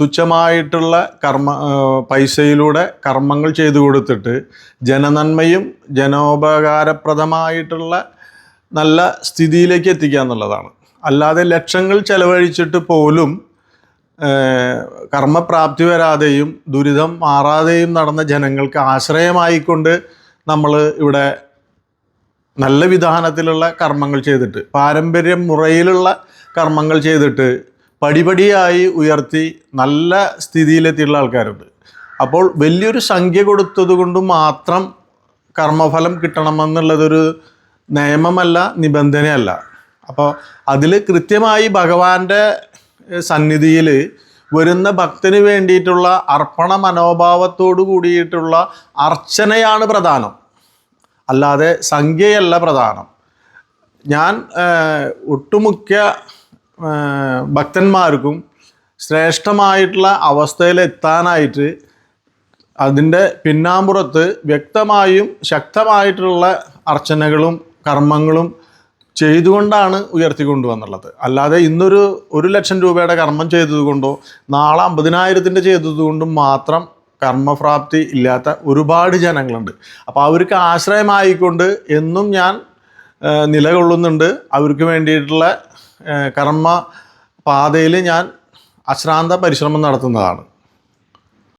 തുച്ഛമായിട്ടുള്ള കർമ്മ പൈസയിലൂടെ കർമ്മങ്ങൾ ചെയ്തു കൊടുത്തിട്ട് ജനനന്മയും ജനോപകാരപ്രദമായിട്ടുള്ള നല്ല സ്ഥിതിയിലേക്ക് എത്തിക്കുക എന്നുള്ളതാണ്. അല്ലാതെ ലക്ഷങ്ങൾ ചെലവഴിച്ചിട്ട് പോലും കർമ്മപ്രാപ്തി വരാതെയും ദുരിതം മാറാതെയും നടന്ന ജനങ്ങൾക്ക് ആശ്രയമായിക്കൊണ്ട് നമ്മൾ ഇവിടെ നല്ല വിധാനത്തിലുള്ള കർമ്മങ്ങൾ ചെയ്തിട്ട് പാരമ്പര്യ മുറയിലുള്ള കർമ്മങ്ങൾ ചെയ്തിട്ട് പടിപടിയായി ഉയർത്തി നല്ല സ്ഥിതിയിലെത്തിയുള്ള ആൾക്കാരുണ്ട്. അപ്പോൾ വലിയൊരു സംഖ്യ കൊടുത്തത് കൊണ്ട് മാത്രം കർമ്മഫലം കിട്ടണമെന്നുള്ളതൊരു നിയമമല്ല നിബന്ധനയല്ല. അപ്പോൾ അതിൽ കൃത്യമായി ഭഗവാന്റെ സന്നിധിയിൽ വരുന്ന ഭക്തന് വേണ്ടിയിട്ടുള്ള അർപ്പണ മനോഭാവത്തോടു കൂടിയിട്ടുള്ള അർച്ചനയാണ് പ്രധാനം. അല്ലാതെ സംഖ്യയല്ല പ്രധാനം. ഞാൻ ഒട്ടുമുക്ക ഭക്തന്മാർക്കും ശ്രേഷ്ഠമായിട്ടുള്ള അവസ്ഥയിലെത്താനായിട്ട് അതിന്റെ പിന്നാമ്പുറത്ത് വ്യക്തമായും ശക്തമായിട്ടുള്ള അർച്ചനകളും കർമ്മങ്ങളും ചെയ്തുകൊണ്ടാണ് ഉയർത്തിക്കൊണ്ടുവന്നുള്ളത്. അല്ലാതെ ഇന്നൊരു ഒരു ലക്ഷം രൂപയുടെ കർമ്മം ചെയ്തതുകൊണ്ടോ നാളെ അമ്പതിനായിരത്തിന്റെ ചെയ്തതുകൊണ്ടും മാത്രം കർമ്മപ്രാപ്തി ഇല്ലാത്ത ഒരുപാട് ജനങ്ങളുണ്ട്. അപ്പോൾ അവർക്ക് ആശ്രയമായിക്കൊണ്ട് എന്നും ഞാൻ നിലകൊള്ളുന്നുണ്ട്. അവർക്ക് വേണ്ടിയിട്ടുള്ള കർമ്മ പാതയിൽ ഞാൻ അശ്രാന്ത പരിശ്രമം നടത്തുന്നതാണ്.